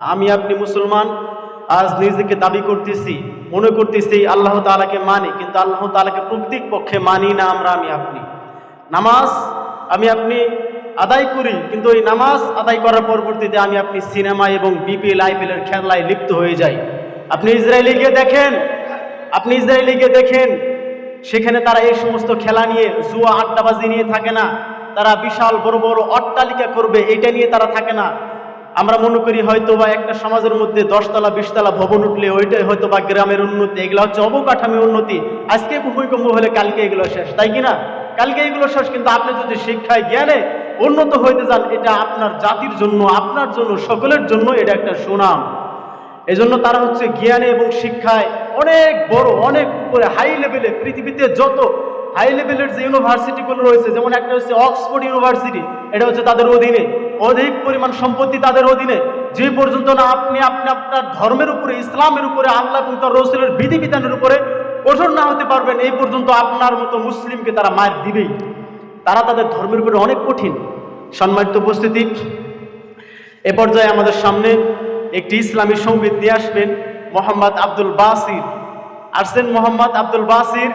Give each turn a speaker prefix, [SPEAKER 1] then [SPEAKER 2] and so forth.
[SPEAKER 1] আমি আপনি মুসলমান, আজ নিজেকে দাবি করতেছি, মনে করতেছি আল্লাহ তালাকে মানি, কিন্তু আল্লাহ তালাকে প্রকৃতিক পক্ষে মানি না আমরা, আমি আপনি। নামাজ আমি আপনি আদায় করি, কিন্তু ওই নামাজ আদায় করার পরবর্তীতে আমি আপনি সিনেমা এবং বিপিএল আইপিএল এর খেলায় লিপ্ত হয়ে যাই। আপনি ইসরায়েলি গিয়ে দেখেন, আপনি ইসরায়েলি গিয়ে দেখেন, সেখানে তারা এই সমস্ত খেলা নিয়ে জুয়া আড্ডাবাজি নিয়ে থাকে না, তারা বিশাল বড় বড় অট্টালিকা করবে এটা নিয়ে তারা থাকে না। আমরা মনে করি হয়তো বা একটা সমাজের মধ্যে দশতলা, বিশতলা ভবন উঠলে ওইটাই হয়তো বা গ্রামের উন্নতি। এগুলো হচ্ছে অবকাঠামো উন্নতি। আজকে ভূমিকম্প হলে কালকে এগুলো শেষ, তাই কি না কালকে এগুলো শেষ, কিন্তু আপনি যদি শিক্ষায় জ্ঞানে উন্নত হইতে যান, এটা আপনার জাতির জন্য, আপনার জন্য, সকলের জন্য এটা একটা সুনাম। এজন্য তারা হচ্ছে জ্ঞানে এবং শিক্ষায় অনেক বড়, অনেক উপরে হাই লেভেলে পৃথিবীতে যত হাই লেভেলের যে ইউনিভার্সিটিগুলো রয়েছে, যেমন একটা হচ্ছে অক্সফোর্ড ইউনিভার্সিটি, এটা হচ্ছে তাদের অধীনে। অধিক পরিমাণ সম্পত্তি তাদের অধীনে। যে পর্যন্ত না আপনি আপনি আপনার ধর্মের উপরে, ইসলামের উপরে, আল্লাহ এবং তার রসুলের বিধিবিধানের উপরে কঠোর না হতে পারবেন, এই পর্যন্ত আপনার মতো মুসলিমকে তারা মার দিবেই। তারা তাদের ধর্মের উপরে অনেক কঠিন। সম্মানিত উপস্থিতি, এ পর্যায়ে আমাদের সামনে একটি ইসলামী সংগীত দিয়ে আসবেন মোহাম্মদ আব্দুল বাসির। আসছেন মোহাম্মদ আব্দুল বাসির।